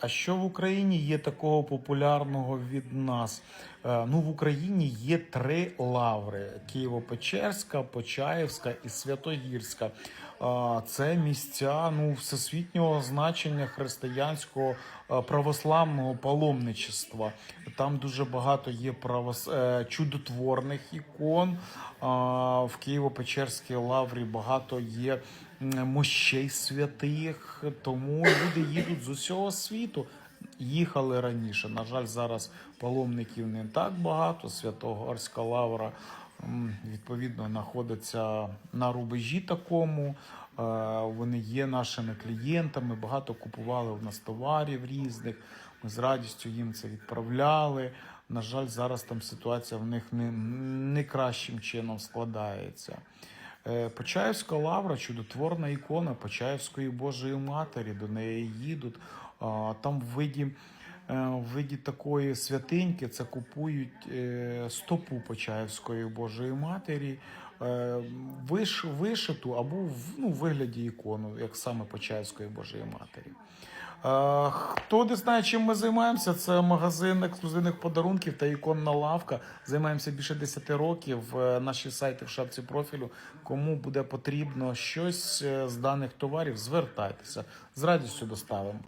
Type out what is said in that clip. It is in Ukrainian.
А що в Україні є такого популярного від нас? Е, Ну, в Україні є три лаври: Києво-Печерська, Почаївська і Святогірська. Це місця ну, всесвітнього значення християнського православного паломничества. Там дуже багато є правос... е, чудотворних ікон. В Києво-Печерській лаврі багато є мощей святих, тому люди їдуть з усього світу. Їхали раніше. На жаль, зараз паломників не так багато. Святогорська лавра відповідно знаходиться на рубежі такому. Е, Вони є нашими клієнтами. Багато купували в нас товарів різних. Ми з радістю їм це відправляли. На жаль, зараз там ситуація в них не, не кращим чином складається. Е, Почаївська лавра, чудотворна ікона Почаївської Божої Матері. До неї їдуть. Там в виді, в виді такої святиньки це купують е, стопу Почаївської Божої Матері, е, виш, вишиту або в ну, вигляді ікону, як саме Почаївської Божої Матері. Е, Хто не знає, чим ми займаємося, це магазин ексклюзивних подарунків та іконна лавка. Займаємося більше 10 років. Е, Наші сайти в шапці профілю. Кому буде потрібно щось е, з даних товарів, звертайтеся. З радістю доставимо.